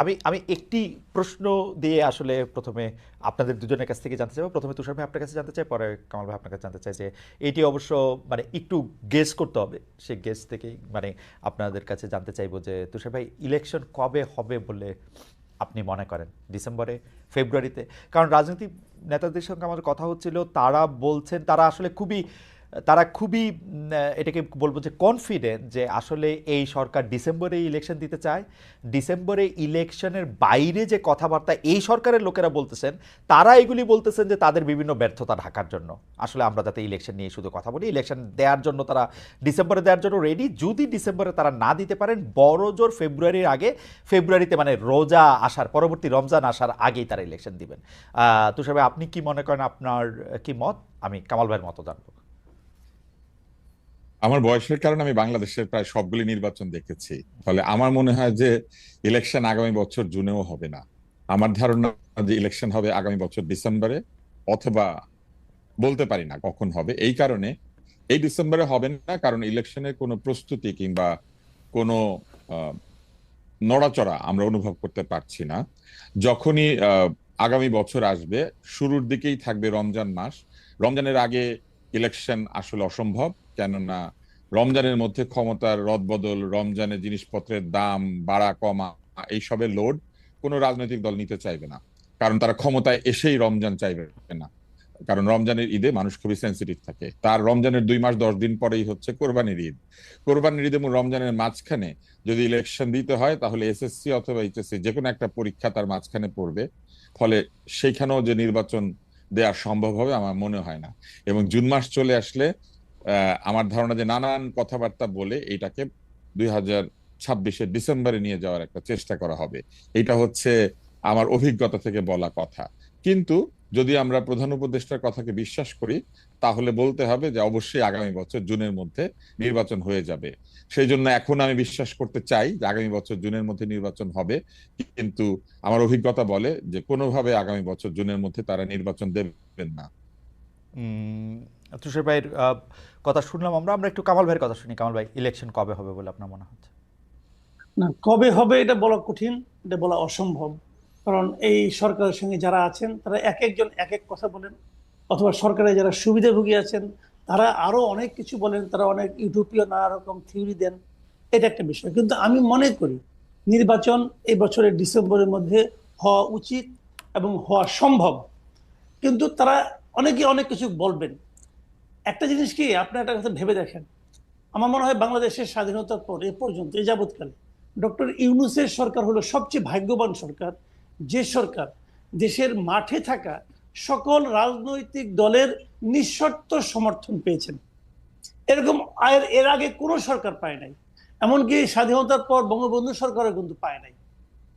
আমি আমি একটি প্রশ্ন দিয়ে আসলে প্রথমে আপনাদের দুজনের কাছ থেকে জানতে চাইব প্রথমে তুষার ভাই আপনার কাছে জানতে চাই পরে কামাল ভাই আপনার কাছে জানতে চাই যে এটি অবশ্য মানে একটু গেস করতে হবে। সেই গেস থেকেই মানে আপনাদের কাছে জানতে চাইব যে তুষার ভাই ইলেকশন কবে হবে বলে আপনি মনে করেন? ডিসেম্বরে? ফেব্রুয়ারিতে? কারণ রাজনৈতিক নেতাদের সঙ্গে আমার কথা হচ্ছিল, তারা বলছেন, তারা আসলে খুবই তারা খুবই এটাকে বলব যে কনফিডেন্ট যে আসলে এই সরকার ডিসেম্বরে ইলেকশন দিতে চায়। ডিসেম্বরে ইলেকশনের বাইরে যে কথাবার্তা এই সরকারের লোকেরা বলতেছেন, তারা এগুলি বলতেছেন যে তাদের বিভিন্ন ব্যর্থতা ঢাকার জন্য। আসলে আমরা যাতে ইলেকশন নিয়ে শুধু কথা বলি ইলেকশন দেওয়ার জন্য তারা, ডিসেম্বরে দেওয়ার জন্য রেডি যদি ডিসেম্বরে তারা না দিতে পারেন, বড় জোর ফেব্রুয়ারির আগে ফেব্রুয়ারিতে মানে রোজা আসার, পরবর্তী রমজান আসার আগেই তারা ইলেকশন দিবেন। তুষার আপনি কি মনে করেন আপনার কি মত? আমি কামাল ভাইয়ের মতো জানব। আমার বয়সের কারণে আমি বাংলাদেশের প্রায় সবগুলি নির্বাচন দেখেছি। ফলে আমার মনে হয় যে ইলেকশন আগামী বছর জুনেও হবে না। আমার ধারণা যে ইলেকশন হবে আগামী বছর ডিসেম্বরে অথবা বলতে পারি না কখন হবে। এই কারণে এই ডিসেম্বরে হবে না, কারণ ইলেকশনের কোনো প্রস্তুতি কিংবা কোনো নড়াচড়া আমরা অনুভব করতে পারছি না। যখনই আগামী বছর আসবে, শুরুর দিকেই থাকবে রমজান মাস। রমজানের আগে ইলেকশন আসলে অসম্ভব। কেননা রমজানের মধ্যে ক্ষমতার রদবদল রমজানের জিনিসপত্রের দাম, বাড়া, কমা, এইসবের লোড কোনো রাজনৈতিক দল নিতে চাইবে না। কারণ তারা ক্ষমতায় এসেই রমজান চাইবে না। কারণ রমজানের ঈদে মানুষ খুবই সেন্সিটিভ থাকে। তার রমজানের দুই মাস দশ দিন পরেই হচ্ছে কোরবানির ঈদ। কোরবানির ঈদ এবং রমজানের মাঝখানে যদি ইলেকশন দিতে হয়, তাহলে এসএসসি অথবা এইচএসসি যে কোনো একটা পরীক্ষা তার মাঝখানে পড়বে। ফলে সেইখানেও যে নির্বাচন দেওয়া সম্ভব হবে, আমার মনে হয় না। এবং জুন মাস চলে আসলে আমার ধারণা যে নানান কথাবার্তা বলে এইটাকে দুই হাজার ছাব্বিশের ডিসেম্বরে নিয়ে যাওয়ার একটা চেষ্টা করা হবে। এটা হচ্ছে আমার অভিজ্ঞতা থেকে বলা কথা। কিন্তু যদি আমরা প্রধান উপদেষ্টার কথাকে বিশ্বাস করি, তাহলে বলতে হবে যে অবশ্যই আগামী বছর জুনের মধ্যে নির্বাচন হয়ে যাবে। সেই জন্য এখন আমি বিশ্বাস করতে চাই যে আগামী বছর জুনের মধ্যে নির্বাচন হবে। কিন্তু আমার অভিজ্ঞতা বলে যে কোনোভাবে আগামী বছর জুনের মধ্যে তারা নির্বাচন দেবেন না। তুষার ভাইয়ের কথা শুনলাম আমরা আমরা একটু কামাল ভাইয়ের কথা শুনি। কামাল ভাই ইলেকশন কবে হবে বলে আপনার মনে হচ্ছে? না, কবে হবে এটা বলা কঠিন, এটা বলা অসম্ভব। কারণ এই সরকারের সঙ্গে যারা আছেন, তারা এক একজন এক এক কথা বলেন। অথবা সরকারে যারা সুবিধাভোগী আছেন, তারা আরও অনেক কিছু বলেন, তারা অনেক ইউটোপীয় নানা রকম থিওরি দেন। এটা একটা বিষয়। কিন্তু আমি মনে করি, নির্বাচন এই বছরের ডিসেম্বরের মধ্যে হওয়া উচিত এবং হওয়া সম্ভব। কিন্তু তারা অনেকে অনেক কিছু বলবেন। একটা জিনিস কি, আপনি একটা কথা ভেবে দেখেন। আমার মনে হয় বাংলাদেশের স্বাধীনতার পর এ পর্যন্ত, এ যাবৎকালে, ডক্টর ইউনুসের সরকার হলো সবচেয়ে ভাগ্যবান সরকার। যে সরকার দেশের মাঠে থাকা সকল রাজনৈতিক দলের নিঃশর্ত সমর্থন পেয়েছেন। এরকম আয়ের এর আগে কোনো সরকার পায় নাই। এমনকি স্বাধীনতার পর বঙ্গবন্ধু সরকারও কিন্তু পায় নাই।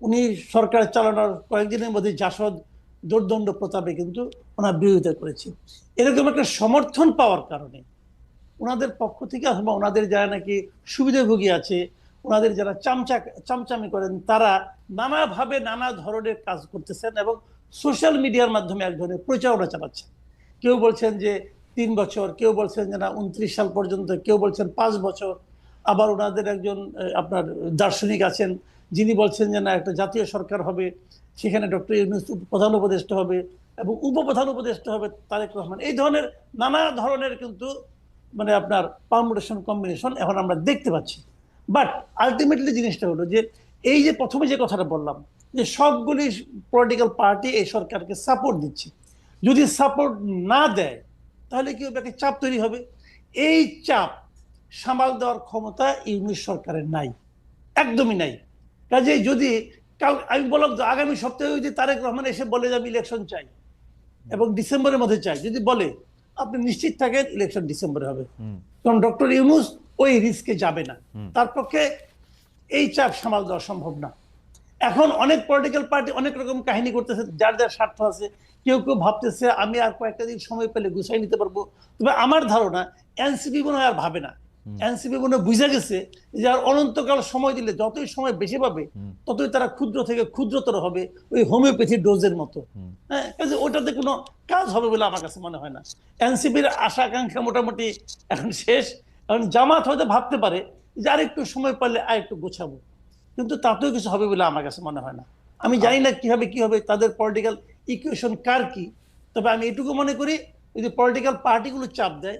উনি সরকার চালানোর কয়েকদিনের মধ্যে জাসদ দোর্দণ্ড প্রতাপে কিন্তু ওনার বিরোধিতা করেছে। এরকম একটা সমর্থন পাওয়ার কারণে ওনাদের পক্ষ থেকে অথবা ওনাদের যারা নাকি সুবিধাভোগী আছে, ওনাদের যারা চামচা, চামচামি করেন, তারা নানাভাবে নানা ধরনের কাজ করতেছেন এবং সোশ্যাল মিডিয়ার মাধ্যমে এক ধরনের প্রচারণা চালাচ্ছেন। কেউ বলছেন যে তিন বছর, কেউ বলছেন যে না, উনত্রিশ সাল পর্যন্ত, কেউ বলছেন পাঁচ বছর। আবার ওনাদের একজন আপনার দার্শনিক আছেন, যিনি বলছেন যে না, একটা জাতীয় সরকার হবে সেখানে ডক্টর ইউনুস প্রধান উপদেষ্টা হবে এবং উপপ্রধান উপদেষ্টা হবে তারেক রহমান। এই ধরনের নানা ধরনের কিন্তু মানে আপনার পারমুটেশন কম্বিনেশন এখন আমরা দেখতে পাচ্ছি। বাট আলটিমেটলি জিনিসটা হলো যে এই যে প্রথমে যে কথাটা বললাম, যে সবগুলি পলিটিক্যাল পার্টি এই সরকারকে সাপোর্ট দিচ্ছে। যদি সাপোর্ট না দেয়, তাহলে কি একটা চাপ তৈরি হবে। এই চাপ সামাল দেওয়ার ক্ষমতা ইউনিশ সরকারের নাই। একদমই নাই। কাজে যদি কাল আমি বললাম আগামী সপ্তাহে যদি তারেক রহমান এসে বলে যে আমি ইলেকশন চাই। এবং ডিসেম্বরের মধ্যে চাই। যদি বলে আপনি নিশ্চিত থাকেন ইলেকশন ডিসেম্বরে হবে। কারণ ডক্টর ইউনুস ওই রিস্কে যাবে না। তার পক্ষে এই চাপ সামাল দেওয়া সম্ভব না। এখন অনেক পলিটিক্যাল পার্টি অনেক রকম কাহিনী করতেছে যার যার স্বার্থ আছে। কেউ কেউ ভাবতেছে আমি আর কয়েকটা দিন সময় পেলে গুছাই নিতে পারব। তবে আমার ধারণা এনসিপি মনে হয় আর ভাবে না। এনসিপি মনে বুঝে গেছে যে আর অনন্তকাল সময় দিলে যতই সময় বেশি পাবে ততই তারা ক্ষুদ্র থেকে ক্ষুদ্রতর হবে ওই হোমিওপ্যাথি ডোজের মতো। হ্যাঁ ওটাতে কোনো কাজ হবে বলে আমার কাছে মনে হয় না। এনসিপির আশা আকাঙ্ক্ষা মোটামুটি এখন শেষ। এখন জামাত হয়তো ভাবতে পারে যে আর একটু সময় পারলে আর একটু গোছাবো। কিন্তু তাতেও কিছু হবে বলে আমার কাছে মনে হয় না। আমি জানি না কীভাবে কি হবে তাদের পলিটিক্যাল ইকুয়েশন কার কি? তবে আমি এটুকু মনে করি যদি পলিটিক্যাল পার্টিগুলো চাপ দেয়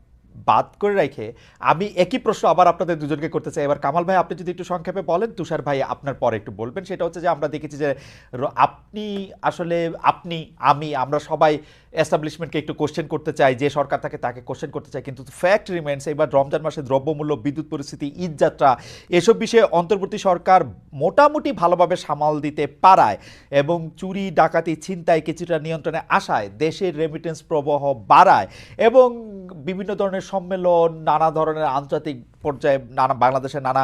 বাদ করে রেখে আমি একই প্রশ্ন আবার আপনাদের দুজনকে করতে চাই। এবার কামাল ভাই, আপনি যদি একটু সংক্ষেপে বলেন, তুষার ভাই আপনার পরে একটু বলবেন। সেটা হচ্ছে যে আমরা দেখেছি যে আপনি আসলে, আপনি, আমি, আমরা সবাই এস্টাবলিশমেন্টকে একটু কোশ্চেন করতে চাই, যে সরকার থাকে তাকে কোশ্চেন করতে চাই কিন্তু ফ্যাক্ট রিমেন্স এবার রমজান মাসে দ্রব্যমূল্য, বিদ্যুৎ পরিস্থিতি, ঈদ যাত্রা, এসব বিষয়ে অন্তর্বর্তী সরকার মোটামুটি ভালোভাবে সামাল দিতে পারায় এবং চুরি, ডাকাতি, ছিনতাই কিছুটা নিয়ন্ত্রণে আসায় দেশের রেমিটেন্স প্রবাহ বাড়ায় এবং বিভিন্ন ধরনের সম্মেলন, নানা ধরনের আন্তর্জাতিক পর্যায়ে, নানা বাংলাদেশের নানা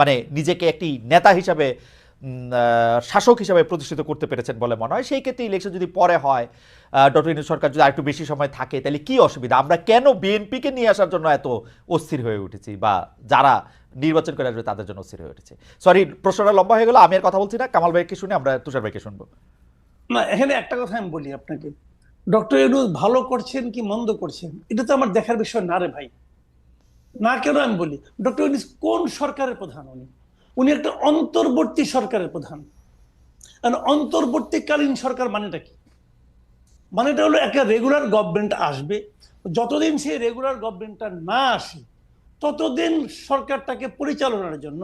মানে নিজেকে একটি নেতা হিসাবে শাসক হিসাবে প্রতিষ্ঠিত করতে পেরেছেন বলে মনে হয়। সেই ক্ষেত্রে ইলেকশন যদি পরে হয় ডক্টর ইউনুস সরকার যদি আরেকটু বেশি সময় থাকে, তাহলে কি অসুবিধা? আমরা কেন বিএনপিকে নিয়ে আসার জন্য এত অস্থির হয়ে উঠেছি? বা যারা নির্বাচন করে আসবে, তাদের জন্য অস্থির হয়ে উঠেছে। সরি প্রশ্নটা লম্বা হয়ে গেল, আমি আর কথা বলছি না। কামাল ভাইকে শুনে আমরা তুষার ভাইকে শুনব। না, এখানে একটা কথা আমি বলি আপনাকে। ডক্টর ইউনুস ভালো করছেন কি মন্দ করছেন? এটা তো আমার দেখার বিষয় না রে ভাই। না কেন আমি বলি। ডক্টর ইউনুস কোন সরকারের প্রধান উনি? উনি একটা অন্তর্বর্তী সরকারের প্রধান। অন্তর্বর্তীকালীন সরকার মানেটা কি? মানেটা হলো একটা রেগুলার গভর্নমেন্ট আসবে, যতদিন সেই রেগুলার গভর্নমেন্টটা না আসে, ততদিন সরকারটাকে পরিচালনার জন্য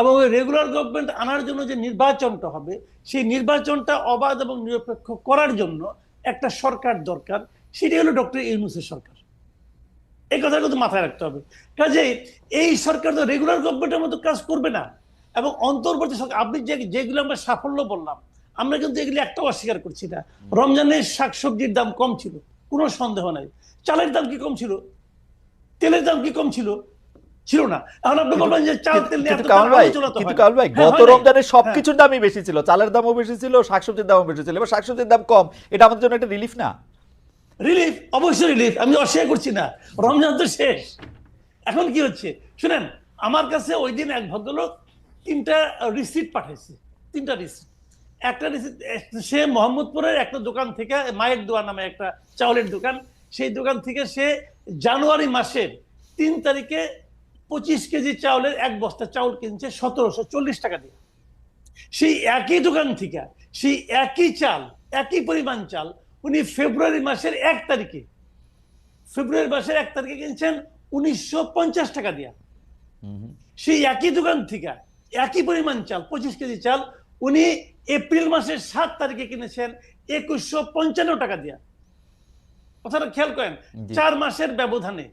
এবং ওই রেগুলার গভর্নমেন্ট আনার জন্য যে নির্বাচনটা হবে, সেই নির্বাচনটা অবাধ এবং নিরপেক্ষ করার জন্য একটা সরকার দরকার সেটি হলো ডক্টর ইউনুসের সরকার। এই কথা কিন্তু মাথায় রাখতে হবে। কাজে এই সরকার তো রেগুলার গভর্নমেন্টের মতো কাজ করবে না এবং অন্তর্বর্তী সরকার আপনি যে যেগুলো আমরা সাফল্য বললাম আমরা কিন্তু এগুলি একটাও অস্বীকার করছি না। রমজানের শাকসবজির দাম কম ছিল কোনো সন্দেহ নাই। চালের দাম কি কম ছিল? তেলের দাম কি কম ছিল? ছিল না। এখন আপনি বলবেন যে চাল তেল নিয়ে কিন্তু এত ভাই আলোচনা তো কিন্তু হয়। না। কামাল ভাই গত রমজানে। সবকিছুর দামই বেশি ছিল চালের দামও বেশি ছিল শাকসবজির দামও বেশি ছিল। এবার শাকসবজির দাম কম এটা আমাদের জন্য একটা রিলিফ না? রিলিফ অবশ্যই রিলিফ আমি অস্বীকার করছি না। রমজান তো শেষ। এখন কি হচ্ছে? শুনেন, আমার কাছে ওই দিন এক ভদ্রলোক তিনটা রিসিট পাঠাইছে। তিনটা রিসিট একটা রিসিট সে মোহাম্মদপুরের একটা দোকান থেকে, মায়ের দোয়া নামে একটা চাউলের দোকান, সেই দোকান থেকে সে জানুয়ারি মাসের তিন তারিখে পঁচিশ কেজি চাউলের এক বস্তা চাউল কিনছে সতেরোশো চল্লিশ টাকা দিয়ে। সেই একই দোকান থেকে, সেই একই চাল, একই পরিমাণ চাল উনি ফেব্রুয়ারি মাসের এক তারিখে ফেব্রুয়ারি মাসের এক তারিখে কিনছেন উনিশশো পঞ্চাশ টাকা দিয়া। সেই একই দোকান থেকে একই পরিমাণ চাল পঁচিশ কেজি চাল উনি এপ্রিল মাসের সাত তারিখে কিনেছেন একুশশো পঞ্চান্ন টাকা দিয়া। কথাটা খেয়াল করেন চার মাসের ব্যবধানে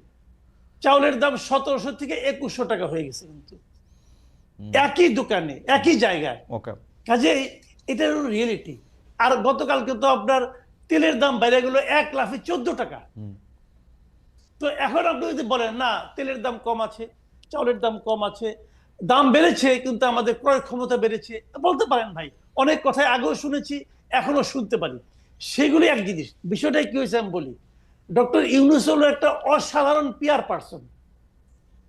চাউলের দাম সতেরোশো থেকে একুশশো টাকা হয়ে গেছে কিন্তু। একই দোকানে একই জায়গায়। ওকে। কাজেই এটা রিয়েলিটি আর গতকালকে তো আপনার তেলের দাম বেড়ে গেল এক লাফে চোদ্দ টাকা। তো এখন আপনি যদি বলেন না তেলের দাম কম আছে চাউলের দাম কম আছে দাম বেড়েছে কিন্তু আমাদের ক্রয় ক্ষমতা বেড়েছে বলতে পারেন ভাই অনেক কথাই আগেও শুনেছি এখনও শুনতে পারি। সেগুলি এক জিনিস বিষয়টা কি হয়েছে আমি বলি। ডক্টর ইউনুস হলো একটা অসাধারণ পিয়ার পার্সন।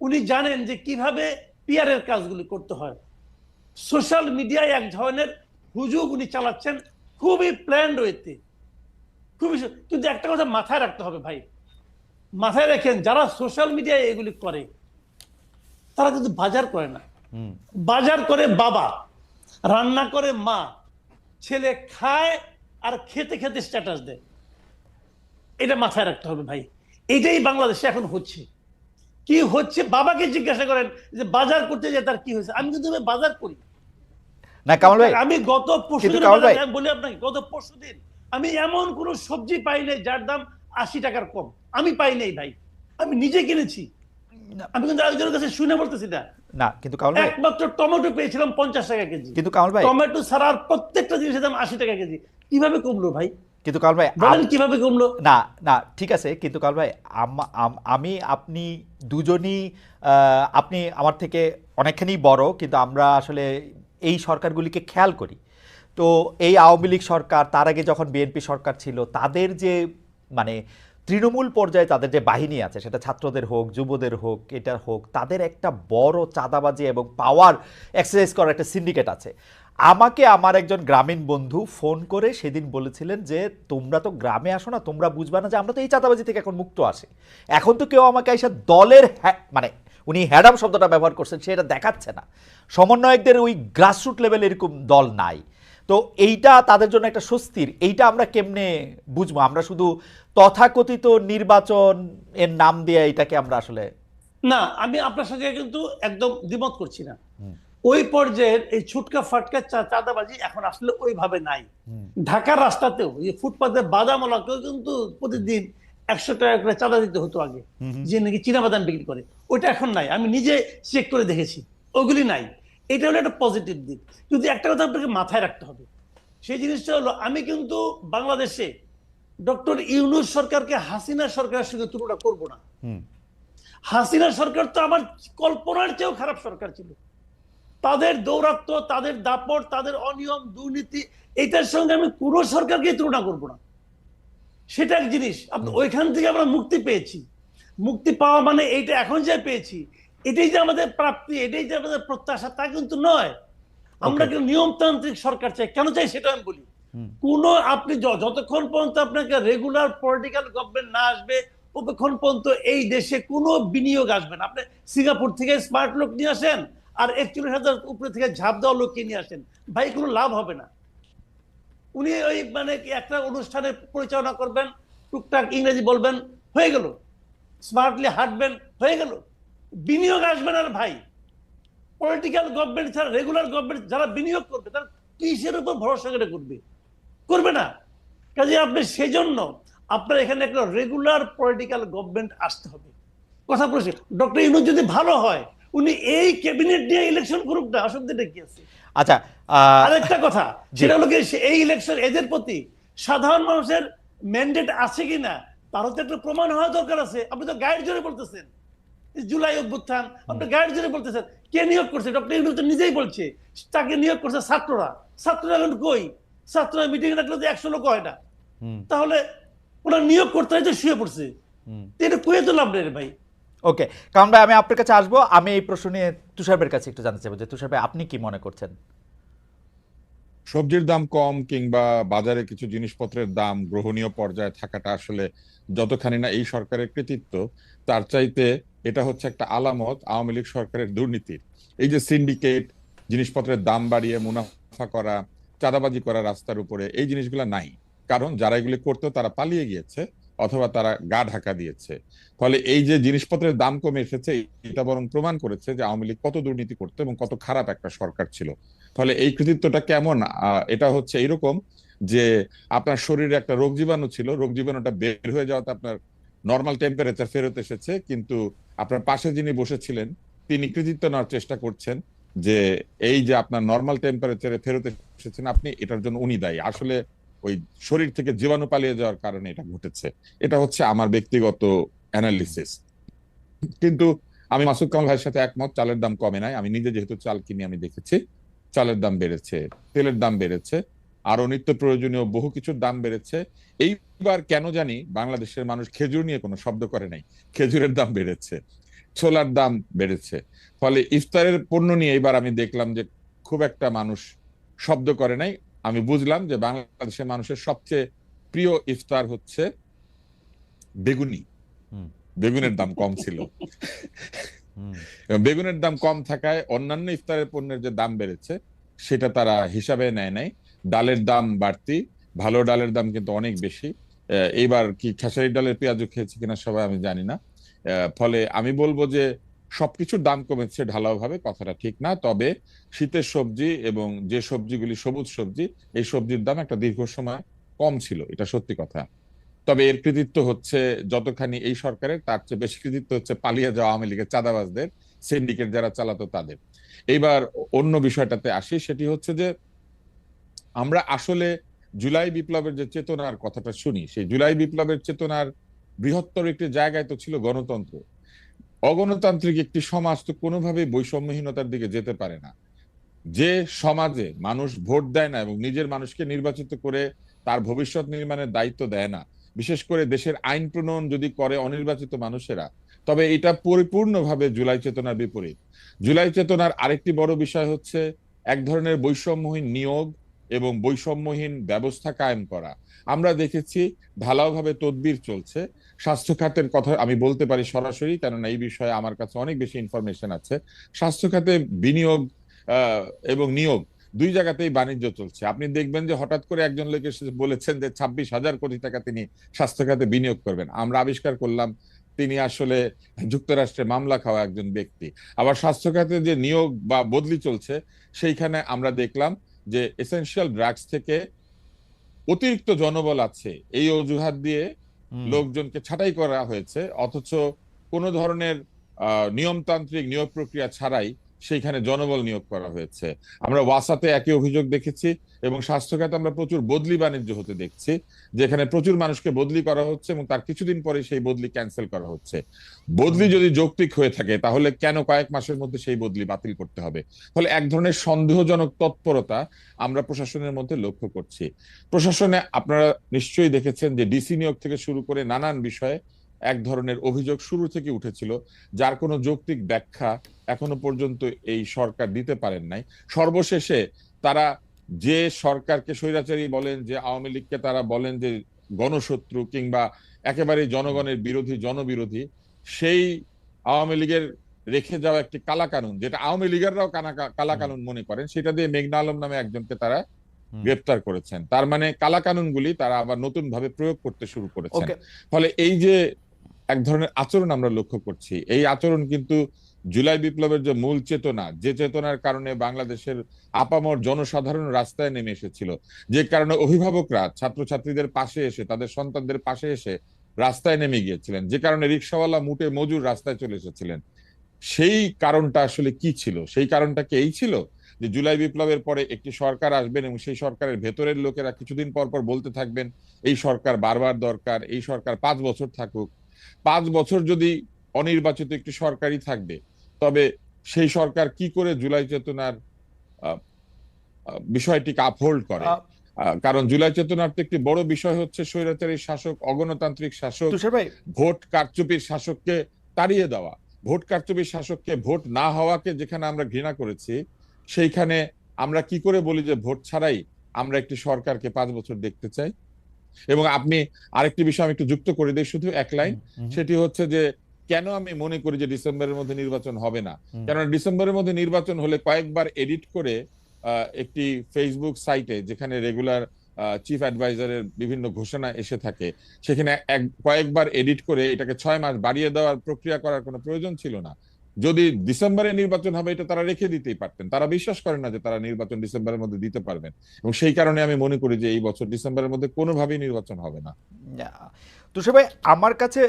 উনি জানেন যে কীভাবে পিয়ারের কাজগুলি করতে হয়। সোশ্যাল মিডিয়ায় এক ধরনের হুজুগ উনি চালাচ্ছেন খুবই প্ল্যান্ড ওয়েতে। খুবই কিন্তু একটা কথা মাথায় রাখতে হবে ভাই। মাথায় রাখেন যারা সোশ্যাল মিডিয়ায় এগুলি করে তারা কিন্তু বাজার করে না। বাজার করে বাবা রান্না করে মা ছেলে খায় আর খেতে খেতে স্ট্যাটাস দেয়। এটা মাথায় রাখতে হবে ভাই। এটাই বাংলাদেশে এখন হচ্ছে। কি হচ্ছে? বাবাকে জিজ্ঞাসা করেন যে বাজার করতে যে তার কি হয়েছে? আমি কিন্তু বাজার করি। না কামাল ভাই আমি গত পরশু কামাল বলি আপনাকে গত পরশু দিন আমি এমন কোন সবজি পাই নাই যার দাম আশি টাকার কম। আমি পাই নাই ভাই। আমি নিজে কিনেছি। না। আমি কিন্তু একজনের কাছে শুনে বলতেছি না। না কিন্তু কামাল ভাই একমাত্র টমেটো পেয়েছিলাম পঞ্চাশ টাকা কেজি। কিন্তু কামাল ভাই টমেটো ছাড়া আর প্রত্যেকটা জিনিসের দাম আশি টাকা কেজি। কীভাবে কমলো ভাই? কিন্তু কামাল ভাই বলেন কীভাবে কমলো? না না ঠিক আছে কিন্তু কাল ভাই আম- আম- আমি আপনি দুজনই আহ, আপনি আমার থেকে অনেকখানি বড় কিন্তু আমরা আসলে এই সরকারগুলিকে খেয়াল করি। তো এই আওয়ামী লীগ সরকার, তার আগে যখন বিএনপি সরকার ছিল, তাদের যে মানে তৃণমূল পর্যায়ে তাদের যে বাহিনী আছে, সেটা ছাত্রদের হোক, যুবদের হোক এটা হোক, তাদের একটা বড় চাঁদাবাজি এবং পাওয়ার এক্সারসাইজ করার একটা সিন্ডিকেট আছে। আমাকে আমার একজন গ্রামীণ বন্ধু ফোন করে সেদিন বলেছিলেন যে, তোমরা তো গ্রামে আসো না, তোমরা বুঝবা না যে আমরা তো এই চাঁদাবাজি থেকে এখন মুক্ত আসি এখন তো কেউ আমাকে এসে দলের মানে উনি হ্যাডাম শব্দটা ব্যবহার করছেন, সেটা দেখাচ্ছে না। সমন্বয়কদের ওই গ্রাসরুট লেভেল এরকম দল নাই। তো এইটা তাদের জন্য একটা স্বস্তির। এইটা আমরা কেমনে বুঝব? আমরা শুধু তথাকথিত নির্বাচন এর নাম দিয়ে এটাকে আমরা আসলে না আমি আপনার সঙ্গে কিন্তু একদম দ্বিমত করছি না। ওই পর্যায়ের এই ছুটকা ফাটকা চাঁদাবাজি এখন আসলে ওইভাবে নাই। ঢাকার রাস্তাতেও এই ফুটপাতে বাদামওয়ালাকেও কিন্তু প্রতিদিন একশো টাকা করে চাঁদা দিতে হতো আগে। যে নাকি চীনা বাদাম বিক্রি করে। ওইটা এখন নাই। আমি নিজে চেক করে দেখেছি। ওগুলি নাই। এটা হলো একটা পজিটিভ দিক। কিন্তু একটা কথা আপনাকে মাথায় রাখতে হবে। সেই জিনিসটা হলো আমি কিন্তু বাংলাদেশে ডক্টর ইউনুস সরকারকে হাসিনা সরকারের সঙ্গে তুলনা করব না। হাসিনা সরকার তো আমার কল্পনার চেয়েও খারাপ সরকার ছিল। তাদের দৌরাত্ম তাদের দাপট তাদের অনিয়ম দুর্নীতি এটার সঙ্গে আমি কোনো সরকারকে তুলনা করব না। সেটা এক জিনিস। ওইখান থেকে আমরা মুক্তি পেয়েছি। মুক্তি পাওয়া মানে এইটা এখন যে পেয়েছি এটাই যে আমাদের প্রাপ্তি এটাই যে আমাদের প্রত্যাশা তা কিন্তু নয়। আমরা. কিন্তু নিয়মতান্ত্রিক সরকার চাই। কেন চাই সেটা আমি বলি। কোন আপনি যতক্ষণ পর্যন্ত আপনাকে রেগুলার পলিটিক্যাল গভর্নমেন্ট না আসবে ততক্ষণ পর্যন্ত এই দেশে কোনো বিনিয়োগ আসবে না। আপনি সিঙ্গাপুর থেকে স্মার্ট লোক নিয়ে আসেন আর একচল্লিশ হাজার উপরে থেকে ঝাঁপ দেওয়া লোক নিয়ে আসেন ভাই কোনো লাভ হবে না। উনি ওই মানে কি একটা অনুষ্ঠানে পরিচালনা করবেন টুকটাক ইংরেজি বলবেন হয়ে গেল। স্মার্টলি হাঁটবেন হয়ে গেল। বিনিয়োগ আসবে না ভাই। পলিটিক্যাল গভর্নমেন্ট ছাড়া রেগুলার গভর্নমেন্ট যারা বিনিয়োগ করবে তারা কিসের উপর ভরসা করে করবে? করবে না। কাজে আপনি সেজন্য আপনার এখানে একটা রেগুলার পলিটিক্যাল গভর্নমেন্ট আসতে হবে। কথা বলছি। ডক্টর ইউনুস যদি ভালো হয় উনি এই ক্যাবিনেট নিয়ে ইলেকশন করুক না অসুবিধাটা কি আছে? আচ্ছা আরেকটা কথা। সেটা হলো এই ইলেকশন এদের প্রতি সাধারণ মানুষের ম্যান্ডেট আছে কিনা তারও তো একটা প্রমাণ হওয়া দরকার আছে। আপনি তো গাইড জোরে বলতেছেন। জুলাই অভ্যুত্থান। আপনি গাইড জোরে বলতেছেন কে নিয়োগ করছে? ডক্টর ইউনুস তো নিজেই বলছে তাকে নিয়োগ করছে ছাত্ররা। ছাত্ররা এখন কই? ছাত্ররা মিটিং রাখলে তো একশো লোক হয় না। তাহলে ওরা নিয়োগ করতে হয় তো শুয়ে পড়ছে। এটা কুয়ে তো লাভ নেই ভাই। ওকে কারণ ভাই আমি আপনার কাছে আসব। আমি এই প্রশ্ন নিয়ে তুষারবের কাছে একটু জানতে চাইব যে তুষার ভাই আপনি কি মনে করছেন? সবজির দাম কম কিংবা বাজারে কিছু জিনিসপত্রের দাম গ্রহণীয় পর্যায়ে থাকাটা আসলে যতখানি না এই সরকারের কৃতিত্ব তার চাইতে এটা হচ্ছে একটা আলামত আওয়ামী লীগ সরকারের দুর্নীতির। এই যে সিন্ডিকেট জিনিসপত্রের দাম বাড়িয়ে মুনাফা করা, চাঁদাবাজি করা রাস্তার উপরে, এই জিনিসগুলো নাই। কারণ যারা এগুলি করতো তারা পালিয়ে গিয়েছে অথবা তারা গা ঢাকা দিয়েছে। ফলে এই যে জিনিসপত্রের দাম কমে এসেছে, এটা বরং প্রমাণ করেছে যে আওয়ামী লীগ কত দুর্নীতি করতো এবং কত খারাপ একটা সরকার ছিল। ফলে এই কৃতিত্বটা কেমন? এটা হচ্ছে এরকম যে আপনার শরীরে একটা রোগ জীবাণু ছিল, রোগ জীবাণুটা বের হয়ে যাওয়াতে আপনার নর্মাল টেম্পারেচার ফেরত এসেছে, কিন্তু আপনার পাশে যিনি বসেছিলেন, তিনি কৃতিত্ব নেওয়ার চেষ্টা করছেন যে এই যে আপনার নর্মাল টেম্পারেচারে ফেরত এসেছেন, আপনি এটার জন্য উনি দায়ী। আসলে ওই শরীর থেকে জীবাণু পালিয়ে যাওয়ার কারণে এটা ঘটেছে। এটা হচ্ছে আমার ব্যক্তিগত অ্যানালিসিস কিন্তু আমি মাসুদ কামাল ভাইয়ের সাথে একমত, চালের দাম কমে নাই। আমি নিজে যেহেতু চাল কিনে, আমি দেখেছি, চালের দাম বেড়েছে, তেলের দাম বেড়েছে। আরও নিত্য প্রয়োজনীয় বহু কিছুর দাম বেড়েছে। এইবার কেন জানি বাংলাদেশের মানুষ খেজুর নিয়ে কোনো শব্দ করে নাই। খেজুরের দাম বেড়েছে ছোলার দাম বেড়েছে। ফলে ইফতারের পণ্য নিয়ে এবার আমি দেখলাম যে খুব একটা মানুষ শব্দ করে নাই। আমি বুঝলাম যে বাংলাদেশের মানুষের সবচেয়ে প্রিয় ইফতার হচ্ছে বেগুনি। হুম। বেগুনের দাম কম ছিল। হুম, বেগুনের দাম কম থাকায় অন্যান্য ইফতারের পণ্যের যে দাম বেড়েছে সেটা তারা হিসাবে নেয় নাই। ডালের দাম বাড়তি, ভালো ডালের দাম কিন্তু অনেক বেশি। এইবার কি খেসারি ডালের পেঁয়াজও খেয়েছে কিনা সবাই আমি জানি না। ফলে আমি বলব যে সবকিছুর দাম কমেছে ঢালাওভাবে, কথাটা ঠিক না। তবে শীতের সবজি এবং যে সবজিগুলি সবুজ সবজি, এই সবজির দাম একটা দীর্ঘ সময় কম ছিল, এটা সত্যি কথা। তবে এর কৃতিত্ব হচ্ছে যতখানি এই সরকারের, তার চেয়ে বেশি কৃতিত্ব হচ্ছে পালিয়ে যাওয়া আওয়ামী লীগের চাঁদাবাজদের, সিন্ডিকেট যারা চালাতো তাদের। এইবার অন্য বিষয়টাতে আসি, সেটি হচ্ছে যে আমরা আসলে জুলাই বিপ্লবের যে চেতনার কথাটা শুনি, সেই জুলাই বিপ্লবের চেতনার বৃহত্তর একটি জায়গায় তো ছিল গণতন্ত্র। অগণতান্ত্রিক একটি সমাজ তো কোনোভাবেই বৈষম্যহীনতার দিকে যেতে পারে না। যে সমাজে মানুষ ভোট দেয় না এবং নিজের মানুষকে নির্বাচিত করে তার ভবিষ্যৎ নির্মাণের দায়িত্ব দেয় না, বিশেষ করে দেশের আইন প্রণয়ন যদি করে অনির্বাচিত মানুষেরা, তবে এটা পরিপূর্ণভাবে জুলাই চেতনার বিপরীত। জুলাই চেতনার আরেকটি বড় বিষয় হচ্ছে এক ধরনের বৈষম্যহীন নিয়োগ এবং বৈষম্যহীন ব্যবস্থা কায়েম করা। আমরা দেখেছি ঢালাওভাবে তদবির চলছে। স্বাস্থ্য খাতের কথা আমি বলতে পারি সরাসরি, কেননা এই বিষয়ে আমার কাছে অনেক বেশি ইনফরমেশন আছে। স্বাস্থ্য খাতে বিনিয়োগ এবং নিয়োগ দুই জায়গাতেই বাণিজ্য চলছে। আপনি দেখবেন যে হঠাৎ করে একজন লোক এসে বলেছেন যে ছাব্বিশ হাজার কোটি টাকা তিনি স্বাস্থ্য খাতে বিনিয়োগ করবেন। আমরা আবিষ্কার করলাম তিনি আসলে যুক্তরাষ্ট্রে মামলা খাওয়া একজন ব্যক্তি। আবার স্বাস্থ্য খাতে যে নিয়োগ বা বদলি চলছে, সেইখানে আমরা দেখলাম যে এসেন্সিয়াল ড্রাগস থেকে অতিরিক্ত জনবল আছে এই অজুহাত দিয়ে লোকজনকে ছাঁটাই করা হয়েছে। অথচ কোনো ধরনের আহ, নিয়মতান্ত্রিক নিয়োগ প্রক্রিয়া ছাড়াই সেইখানে জনবল নিয়োগ করা হয়েছে। আমরা ওয়াসাতে একই অভিযোগ দেখেছি এবং স্বাস্থ্য খাতে আমরা প্রচুর বদলি বাণিজ্য হতে দেখছি, যেখানে প্রচুর মানুষকে বদলি করা হচ্ছে এবং তার কিছুদিন পরে সেই বদলি ক্যান্সেল করা হচ্ছে। বদলি যদি যৌক্তিক হয়ে থাকে, তাহলে কেন কয়েক মাসের মধ্যে সেই বদলি বাতিল করতে হবে? ফলে এক ধরনের সন্দেহজনক তৎপরতা আমরা প্রশাসনের মধ্যে লক্ষ্য করছি। প্রশাসনে আপনারা নিশ্চয়ই দেখেছেন যে ডিসি নিয়োগ থেকে শুরু করে নানান বিষয়ে এক ধরনের অভিযোগ শুরু থেকে উঠেছিল যার কোনো যৌক্তিক ব্যাখ্যা এখনও পর্যন্ত এই সরকার দিতে পারেন নাই। সর্বশেষে তারা যে সরকারকে স্বৈরাচারী বলেন যে আওয়ামী লীগকে তারা বলেন যে গণশত্রু কিংবা একেবারে জনগণের বিরোধী জনবিরোধী সেই আওয়ামী লীগের রেখে যাওয়া একটি কালাকানুন যেটা আওয়ামী লীগেররাও কানা কালা মনে করেন সেটা দিয়ে মেঘনা আলম নামে একজনকে তারা গ্রেপ্তার করেছেন। তার মানে কালা কানুনগুলি তারা আবার নতুন ভাবে প্রয়োগ করতে শুরু করেছেন। ফলে এই যে এক ধরনের আচরণ আমরা লক্ষ্য করছি। এই আচরণ কিন্তু জুলাই বিপ্লবের যে মূল চেতনা, যে চেতনার কারণে বাংলাদেশের আপামর জনসাধারণ রাস্তায় নেমে এসেছিল, যে কারণে অভিভাবকরা, ছাত্রছাত্রীদের পাশে এসে, তাদের সন্তানদের পাশে এসে রাস্তায় নেমে গিয়েছিলেন, যে কারণে রিক্সাওয়ালা মুটে মজুর রাস্তায় চলে এসেছিলেন। সেই কারণটা আসলে কি ছিল? সেই কারণটা কি এই ছিল? যে জুলাই বিপ্লবের পরে একটি সরকার আসবেন এবং সেই সরকারের ভেতরের লোকেরা কিছুদিন পর পর বলতে থাকবেন, এই সরকার বারবার দরকার, এই সরকার পাঁচ বছর থাকুক পাঁচ বছর যদি অনির্বাচিত একটি সরকারই থাকবে তবে সেই সরকার কি করে জুলাই চেতনার বিষয়টিকে আপহোল্ড করে? কারণ জুলাই চেতনার তো একটি বড় বিষয় হচ্ছে স্বৈরাচারী শাসক অগণতান্ত্রিক শাসক ভোট কারচুপির শাসককে তাড়িয়ে দেওয়া। ভোট কারচুপির শাসককে ভোট না হওয়াকে যেখানে আমরা ঘৃণা করেছি সেইখানে আমরা কি করে বলি যে ভোট ছাড়াই আমরা একটি সরকারকে পাঁচ বছর দেখতে চাই? এবং আপনি আরেকটি বিষয় আমি একটু যুক্ত করে দিই শুধু এক লাইন। সেটি হচ্ছে যে কেন আমি মনে করি যে ডিসেম্বরের মধ্যে নির্বাচন হবে না। কেননা ডিসেম্বরের মধ্যে নির্বাচন হলে কয়েকবার এডিট করে আহ, একটি ফেসবুক সাইটে যেখানে রেগুলার চিফ অ্যাডভাইজারের বিভিন্ন ঘোষণা এসে থাকে সেখানে এক কয়েকবার এডিট করে এটাকে ছয় মাস বাড়িয়ে দেওয়ার প্রক্রিয়া করার কোনো প্রয়োজন ছিল না। যদি ডিসেম্বরে নির্বাচন হবে, এটা তারা রেখে দিতেই পারতেন। তারা বিশ্বাস করেন না যে তারা নির্বাচন ডিসেম্বরের মধ্যে দিতে পারবেন। এবং সেই কারণে আমি মনে করি যে এই বছর ডিসেম্বরের মধ্যে কোনোভাবেই নির্বাচন হবে না। না। তুষার ভাই, আমার কাছে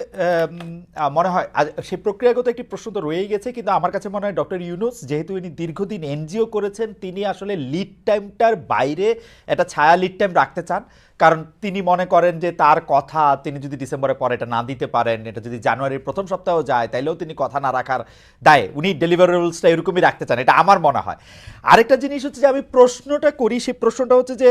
মনে হয় সেই প্রক্রিয়াগত একটি প্রশ্ন তো রয়েই গেছে, কিন্তু আমার কাছে মনে হয় ডক্টর ইউনুস যেহেতু ইনি দীর্ঘদিন এনজিও করেছেন, তিনি আসলে লিড টাইমটার বাইরে একটা ছায়া লিড টাইম রাখতে চান। কারণ তিনি মনে করেন যে তার কথা তিনি যদি ডিসেম্বরে পরে এটা না দিতে পারেন, এটা যদি জানুয়ারির প্রথম সপ্তাহ যায়, তাইলেও তিনি কথা না রাখার দায় উনি ডেলিভারেবলসটা এরকমই রাখতে চান, এটা আমার মনে হয়। আরেকটা জিনিস হচ্ছে যে আমি প্রশ্নটা করি, সেই প্রশ্নটা হচ্ছে যে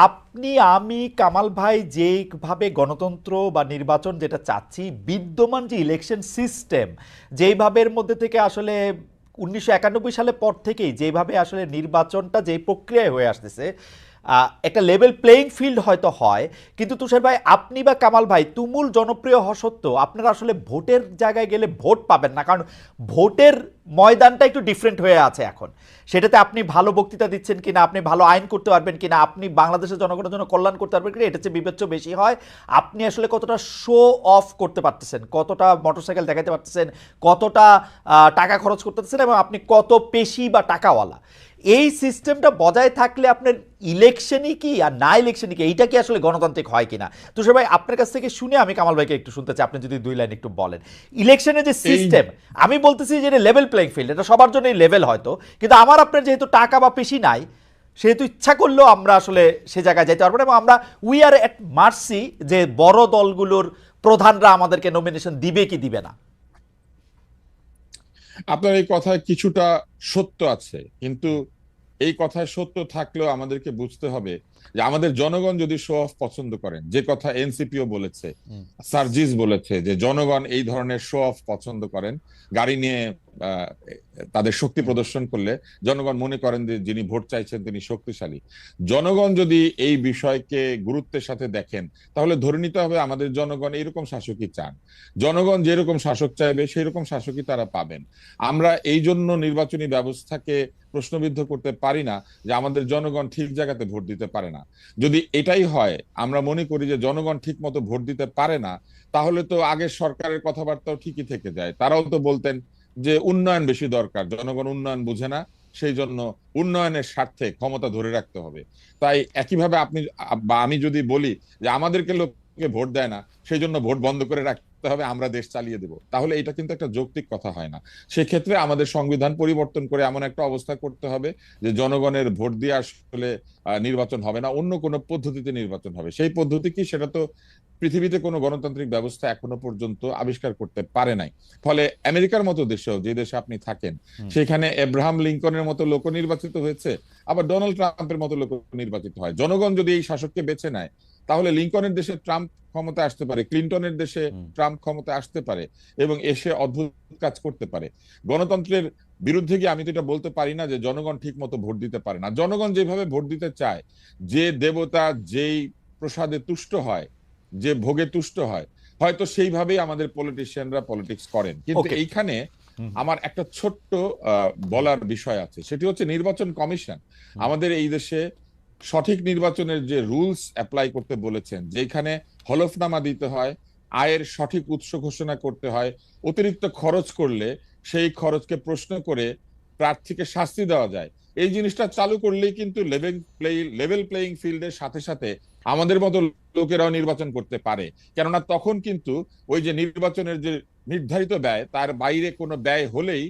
আপনি, আমি, কামাল ভাই যেভাবে গণতন্ত্র বা নির্বাচন যেটা চাচ্ছি, বিদ্যমান যে ইলেকশন সিস্টেম যেইভাবের মধ্যে থেকে আসলে উনিশশো সালে পর থেকেই যেভাবে আসলে নির্বাচনটা যে প্রক্রিয়ায় হয়ে আসতেছে একটা লেভেল প্লেইং ফিল্ড হয়তো হয়, কিন্তু তুষার ভাই, আপনি বা কামাল ভাই, তুমুল জনপ্রিয় হওয়া সত্ত্বেও আপনারা আসলে ভোটের জায়গায় গেলে ভোট পাবেন না, কারণ ভোটের ময়দানটা একটু ডিফারেন্ট হয়ে আছে এখন। সেটাতে আপনি ভালো বক্তৃতা দিচ্ছেন কিনা, আপনি ভালো আইন করতে পারবেন কিনা, আপনি বাংলাদেশের জনগণের জন্য কল্যাণ করতে পারবেন কিনা, এটা চেয়ে বিবেচ্য বেশি হয়। আপনি আসলে কতটা শো অফ করতে পারতেছেন, কতটা মোটরসাইকেল দেখাতে পারতেছেন, কতটা টাকা খরচ করতে পারতেছেন এবং আপনি কত পেশি বা টাকাওয়ালা। এই সিস্টেমটা বজায় থাকলে আপনার ইলেকশনই কি আর না ইলেকশনই কি? এইটা কি আসলে গণতান্ত্রিক হয় কিনা? তুষার ভাই আপনার কাছ থেকে শুনে আমি কামাল ভাইকে একটু শুনতে চাই। আপনি যদি দুই লাইন একটু বলেন। ইলেকশনের যে সিস্টেম আমি বলতেছি যে লেভেল প্লেইং ফিল্ড এটা সবার জন্যই লেভেল হয়তো। কিন্তু আমার আপনার যেহেতু টাকা বা পেশি নাই সেহেতু ইচ্ছা করলেও আমরা আসলে সে জায়গায় যেতে পারব না এবং আমরা উই আর এট মার্সি যে বড় দলগুলোর প্রধানরা আমাদেরকে নমিনেশন দিবে কি দিবে না। আপনার এই কথায় কিছুটা সত্য আছে কিন্তু এই কথায় সত্য থাকলেও আমাদেরকে বুঝতে হবে যে আমাদের জনগণ যদি শো অফ পছন্দ করেন যে কথা এনসিপিও বলেছে সার্জিস বলেছে যে জনগণ এই ধরনের শো অফ পছন্দ করেন গাড়ি নিয়ে তাদের শক্তি প্রদর্শন করলে জনগণ মনে করেন যে যিনি ভোট চাইছেন তিনি শক্তিশালী। জনগণ যদি এই বিষয়কে গুরুত্বের সাথে দেখেন তাহলে ধরে নিতে হবে আমাদের জনগণ এইরকম শাসকই চান। জনগণ যেরকম শাসক চাইবে সেই রকম শাসকই তারা পাবেন। আমরা এই জন্য নির্বাচনী ব্যবস্থাকে প্রশ্নবিদ্ধ করতে পারি না যে আমাদের জনগণ ঠিক জায়গাতে ভোট দিতে পারে না। যদি এটাই হয়, আমরা মনে করি যে জনগণ ঠিক মতো ভোট দিতে পারে না, তাহলে তো আগের সরকারের কথাবার্তাও ঠিকই থেকে যায়। তারাও তো বলতেন যে উন্নয়ন বেশি দরকার, জনগণ উন্নয়ন বুঝে না, সেই জন্য উন্নয়নের স্বার্থে ক্ষমতা ধরে রাখতে হবে। তাই একইভাবে আপনি, বা আমি যদি বলি যে আমাদেরকে লোককে ভোট দেয় না, সেই জন্য ভোট বন্ধ করে রাখতে হবে আমরা দেশ চালিয়ে দেব। তাহলে এটা কিন্তু একটা যৌক্তিক কথা হয় না। সেক্ষেত্রে আমাদের সংবিধান পরিবর্তন করে এমন একটা অবস্থা করতে হবে যে জনগণের ভোট দিয়ে আসলে নির্বাচন হবে না অন্য কোনো পদ্ধতিতে নির্বাচন হবে। সেই পদ্ধতি কি? সেটা তো পৃথিবীতে কোনো গণতান্ত্রিক ব্যবস্থা এখনও পর্যন্ত আবিষ্কার করতে পারে নাই। ফলে আমেরিকার মতো দেশেও যে দেশে আপনি থাকেন। সেখানে এব্রাহাম লিঙ্কনের মতো লোক নির্বাচিত হয়েছে আবার ডোনাল্ড ট্রাম্পের মতো লোক নির্বাচিত হয়। জনগণ যদি এই শাসককে বেছে নেয় তাহলে লিঙ্কনের দেশে ট্রাম্প ক্ষমতা আসতে পারে ক্লিন্টনের দেশে ট্রাম্প ক্ষমতা আসতে পারে এবং এসে অদ্ভুত কাজ করতে পারে। গণতন্ত্রের বিরুদ্ধে গিয়ে আমি তো এটা বলতে পারি না যে জনগণ ঠিক মতো ভোট দিতে পারে না। জনগণ যেভাবে ভোট দিতে চায় যে দেবতা যেই প্রসাদে তুষ্ট হয় যে ভোগে তুষ্ট হয় হয়তো সেইভাবেই আমাদের পলিটিশিয়ানরা পলিটিক্স করেন। কিন্তু এইখানে আমার একটা ছোট্ট আহ, বলার বিষয় আছে। সেটি হচ্ছে নির্বাচন কমিশন। আমাদের এই দেশে সঠিক নির্বাচনের যে রুলস অ্যাপ্লাই করতে বলেছেন, যেখানে হলফনামা দিতে হয়, আয়ের সঠিক উৎস ঘোষণা করতে হয়, অতিরিক্ত খরচ করলে সেই খরচকে প্রশ্ন করে প্রার্থীকে শাস্তি দেওয়া যায়। এই জিনিসটা চালু করলেই কিন্তু লেভেল প্লে লেভেল প্লেইং ফিল্ডের সাথে সাথে আমাদের মতো লোকেরাও নির্বাচন করতে পারে। কেননা তখন কিন্তু ওই যে নির্বাচনের যে নির্ধারিত ব্যয়, তার বাইরে কোনো ব্যয় হলেই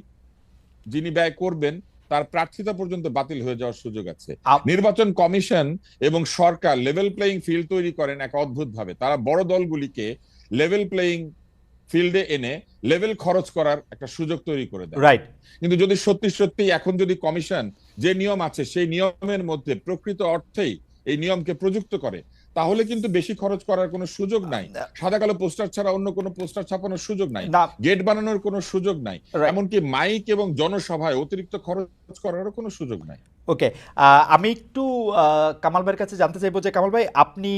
যিনি ব্যয় করবেন তার প্রার্থিতা পর্যন্ত বাতিল হয়ে যাওয়ার সুযোগ আছে। নির্বাচন কমিশন এবং সরকার লেভেল প্লেইং ফিল্ড তৈরি করেন এক অদ্ভুত ভাবে তারা বড় দলগুলিকে লেভেল প্লেইং ফিল্ডে এনে লেভেল খরচ করার একটা সুযোগ তৈরি করে দেয়। রাইট কিন্তু যদি সত্যি সত্যি এখন যদি কমিশন যে নিয়ম আছে সেই নিয়মের মধ্যে প্রকৃত অর্থেই এই নিয়মকে প্রযুক্ত করে তাহলে কিন্তু বেশি খরচ করার কোনো সুযোগ নাই। সাদা কালো পোস্টার ছাড়া অন্য কোনো পোস্টার ছাপানোর সুযোগ নাই। গেট বানানোর কোনো সুযোগ নাই। এমনকি মাইক এবং জনসভায় অতিরিক্ত খরচ করারও কোনো সুযোগ নাই। ওকে আমি একটু কামাল ভাইয়ের কাছে জানতে চাইব যে, কামাল ভাই, আপনি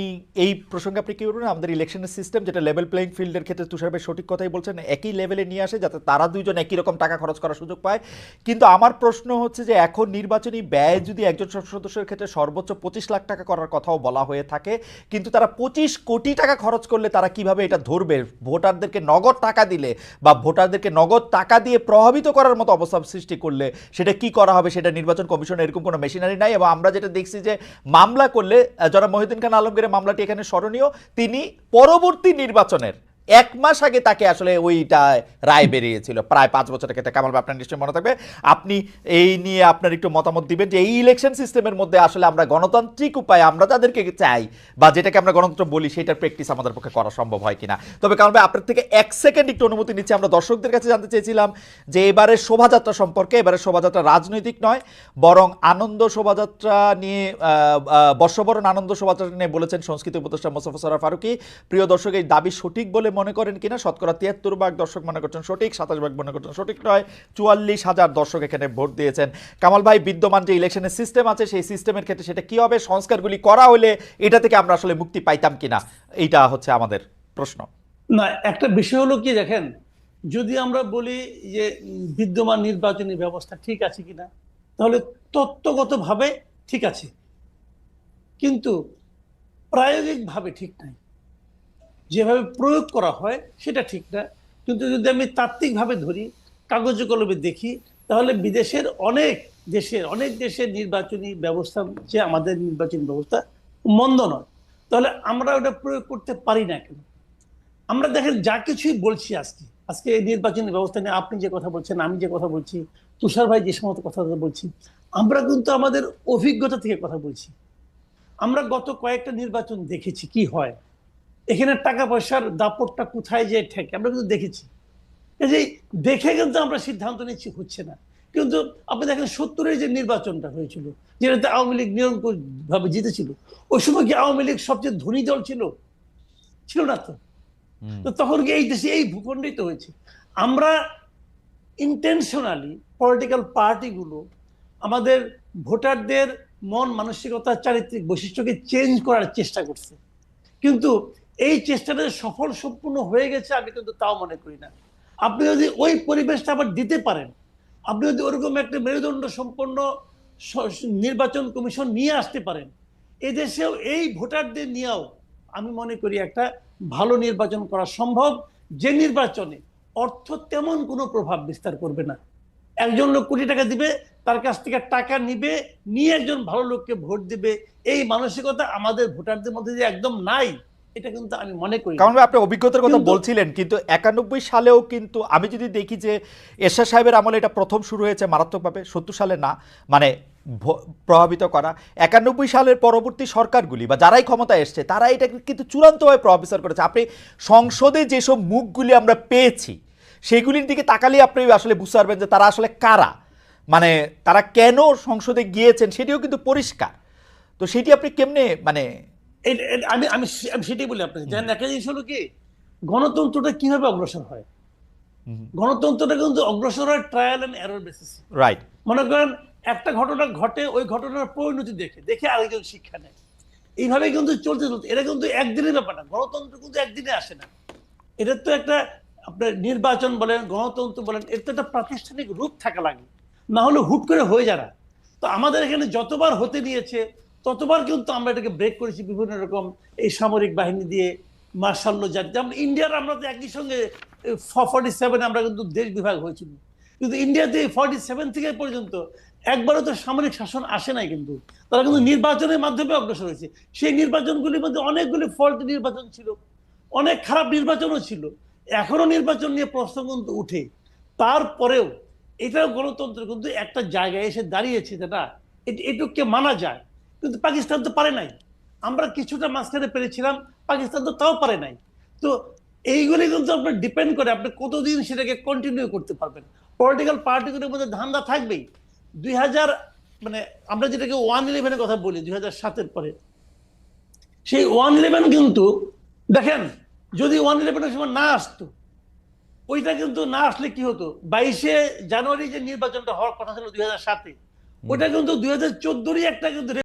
এই প্রসঙ্গে আপনি কী বলবেন? আমাদের ইলেকশনের সিস্টেম যেটা লেভেল প্লেইং ফিল্ডের ক্ষেত্রে তুষার ভাই সঠিক কথাই বলছেন, একই লেভেলে নিয়ে আসে যাতে তারা দুইজন একই রকম টাকা খরচ করার সুযোগ পায়। কিন্তু আমার প্রশ্ন হচ্ছে যে, এখন নির্বাচনী ব্যয় যদি একজন সংসদ সদস্যের ক্ষেত্রে সর্বোচ্চ পঁচিশ লাখ টাকা করার কথাও বলা হয়ে থাকে, কিন্তু তারা পঁচিশ কোটি টাকা খরচ করলে তারা কীভাবে এটা ধরবে? ভোটারদেরকে নগদ টাকা দিলে বা ভোটারদেরকে নগদ টাকা দিয়ে প্রভাবিত করার মতো অবস্থা সৃষ্টি করলে সেটা কি করা হবে? সেটা নির্বাচন কমিশন এরকম কোনো মেশিনারি নাই এবং আমরা যেটা দেখছি যে মামলা করলে যারা মহিদিন খান আলমগীরের মামলাটি এখানে স্মরণীয়, তিনি পরবর্তী নির্বাচনের এক মাস আগে তাকে আসলে ওইটা রায় বেরিয়েছিল। প্রায় পাঁচ বছরের ক্ষেত্রে। কামাল আপনার নিশ্চয়ই মনে থাকবে। আপনি এই নিয়ে আপনার একটু মতামত দিবেন যে, এই ইলেকশন সিস্টেমের মধ্যে আসলে আমরা গণতান্ত্রিক উপায়ে আমরা যাদেরকে চাই বা যেটাকে আমরা গণতন্ত্র বলি, সেটার প্র্যাকটিস আমাদের পক্ষে করা সম্ভব হয় কিনা। তবে কামাল ভাই, আপনার থেকে এক সেকেন্ড একটু অনুমতি নিচ্ছি। আমরা দর্শকদের কাছে জানতে চেয়েছিলাম যে, এবারের শোভাযাত্রা সম্পর্কে, এবারের শোভাযাত্রা রাজনৈতিক নয়, বরং আনন্দ শোভাযাত্রা নিয়ে বর্ষবরণ আনন্দ শোভাযাত্রা নিয়ে বলেছেন সংস্কৃতি উপদেষ্টা মোস্তফা সরার ফারুকি। প্রিয় দর্শক, এই দাবি সঠিক বলে মনে করেন কিনা? শতকরা তিয়াত্তর ভাগ দর্শক মনে করছেন সঠিক, সাতাশ ভাগ মনে করছেন সঠিক নয়, চুয়াল্লিশ হাজার দর্শক এখানে ভোট দিয়েছেন। কামাল ভাই, বিদ্যমান যে ইলেকশনের সিস্টেম আছে, সেই সিস্টেমের ক্ষেত্রে সেটা কি হবে? সংস্কারগুলি করা হলে এটা থেকে আমরা আসলে মুক্তি পাইতাম কিনা? এইটা হচ্ছে আমাদের প্রশ্ন। না, একটা বিষয় হলো কি দেখেন, যদি আমরা বলি যে বিদ্যমান নির্বাচনী ব্যবস্থা ঠিক আছে কিনা, তাহলে তত্ত্বগতভাবে ঠিক আছে। কিন্তু প্রায়োগিকভাবে ঠিক নাই। যেভাবে প্রয়োগ করা হয়, সেটা ঠিক না। কিন্তু যদি আমি তাত্ত্বিকভাবে ধরি, কাগজ কলমে দেখি, তাহলে বিদেশের অনেক দেশের অনেক দেশের নির্বাচনী ব্যবস্থা, যে আমাদের নির্বাচনী ব্যবস্থা মন্দ নয়। তাহলে আমরা ওটা প্রয়োগ করতে পারি না কেন? আমরা দেখেন, যা কিছুই বলছি আজকে আজকে এই নির্বাচনী ব্যবস্থা নিয়ে আপনি যে কথা বলছেন, আমি যে কথা বলছি, তুষার ভাই যে সমস্ত কথা বলছি, আমরা কিন্তু আমাদের অভিজ্ঞতা থেকে কথা বলছি। আমরা গত কয়েকটা নির্বাচন দেখেছি কি হয়। এখানে টাকা পয়সার দাপটটা কোথায় যে ঠেকে? আমরা কিন্তু দেখেছি। এই দেখে কিন্তু আমরা সিদ্ধান্ত নিচ্ছি হচ্ছে না। কিন্তু আপনি দেখেন সত্তরের যে নির্বাচনটা হয়েছিল যেটাতে আওয়ামী লীগ নিরঙ্কুশ ভাবে জিতেছিল ওই সময় কি আওয়ামী লীগ সবচেয়ে ধনী দল ছিল? ছিল না তো। তো তখন কি এই দেশে এই ভূখণ্ডিত হয়েছে? আমরা ইন্টেনশনালি পলিটিক্যাল পার্টিগুলো আমাদের ভোটারদের মন মানসিকতা চারিত্রিক বৈশিষ্ট্যকে চেঞ্জ করার চেষ্টা করছে। কিন্তু এই চেষ্টাটা সফল সম্পূর্ণ হয়ে গেছে, আমি কিন্তু তাও মনে করি না। আপনি যদি ওই পরিবেশটা আবার দিতে পারেন, আপনি যদি ওরকম একটা মেরুদণ্ড সম্পন্ন নির্বাচন কমিশন নিয়ে আসতে পারেন, এদেশেও এই ভোটারদের নিয়েও আমি মনে করি একটা ভালো নির্বাচন করা সম্ভব। যে নির্বাচনে অর্থ তেমন কোনো প্রভাব বিস্তার করবে না। একজন লোক কোটি টাকা দিবে, তার কাছ থেকে টাকা নিবে, নিয়ে একজন ভালো লোককে ভোট দিবে, এই মানসিকতা আমাদের ভোটারদের মধ্যে যে একদম নাই এটা কিন্তু আমি মনে করি কারণ আপনি অভিজ্ঞতার কথা বলছিলেন কিন্তু একানব্বই সালেও কিন্তু আমি যদি দেখি যে এরশাদ সাহেবের আমলে এটা প্রথম শুরু হয়েছে মারাত্মকভাবে সত্তর সালে না মানে প্রভাবিত করা একানব্বই সালের পরবর্তী সরকারগুলি বা যারাই ক্ষমতায় এসছে তারা এটা কিন্তু চূড়ান্তভাবে প্রভাবিত করেছে। আপনি সংসদে যেসব মুখগুলি আমরা পেয়েছি সেগুলির দিকে তাকালে আপনি আসলে বুঝতে পারবেন যে তারা আসলে কারা। মানে তারা কেন সংসদে গিয়েছেন সেটিও কিন্তু পরিষ্কার। তো সেটি আপনি কেমনে মানে আমি আমি আমি সেটাই বলি আপনাকে। জানেন একটা জিনিস হলো কি গণতন্ত্রটা কীভাবে অগ্রসর হয়? গণতন্ত্রটা কিন্তু অগ্রসর হয় trial and error basis right মনে করেন একটা ঘটনা ঘটে ওই ঘটনার পরিণতি দেখে দেখে আরেকজন শিক্ষা নেয়। এইভাবে কিন্তু চলতে চলতে এটা কিন্তু একদিনের ব্যাপার না গণতন্ত্র কিন্তু একদিনে আসে না। এটা তো একটা আপনার নির্বাচন বলেন গণতন্ত্র বলেন এর তো একটা প্রাতিষ্ঠানিক রূপ থাকা লাগে। না হলে হুট করে হয়ে যারা। তো আমাদের এখানে যতবার হতে দিয়েছে ততবার কিন্তু আমরা এটাকে ব্রেক করেছি বিভিন্ন রকম এই সামরিক বাহিনী দিয়ে মার্শাল্য জাতি যেমন ইন্ডিয়ার আমরা তো একই সঙ্গে ফর্টি সেভেনে আমরা কিন্তু দেশ বিভাগ হয়েছিল কিন্তু ইন্ডিয়াতে ফর্টি সেভেন থেকে পর্যন্ত একবারও তো সামরিক শাসন আসে নাই কিন্তু। তারা কিন্তু নির্বাচনের মাধ্যমে অগ্রসর হয়েছে। সেই নির্বাচনগুলির মধ্যে অনেকগুলি ফল্ট নির্বাচন ছিল। অনেক খারাপ নির্বাচনও ছিল। এখনও নির্বাচন নিয়ে প্রশ্ন কিন্তু উঠে। তারপরেও এটাও গণতন্ত্র কিন্তু একটা জায়গায় এসে দাঁড়িয়েছে যেটা এট- এটুকুকে মানা যায়। কিন্তু পাকিস্তান তো পারে নাই। আমরা কিছুটা মাঝখানে পেরেছিলাম পাকিস্তান তো তাও পারে নাই। তো এইগুলি কিন্তু আপনার ডিপেন্ড করে আপনি কতদিন সেটাকে কন্টিনিউ করতে পারবেন। পলিটিক্যাল পার্টিগুলোর মধ্যে ধান্দা থাকবেই। দুই হাজার মানে আমরা যেটাকে ওয়ান ইলেভেনের কথা বলি দুই হাজার সাতের পরে। সেই ওয়ান ইলেভেন কিন্তু দেখেন যদি ওয়ান ইলেভেনের সময় না আসতো ওইটা কিন্তু না আসলে কি হতো? বাইশে জানুয়ারি যে নির্বাচনটা হওয়ার কথা ছিল দুই হাজার সাতে ওটা কিন্তু দুই হাজার চোদ্দোরই একটা কিন্তু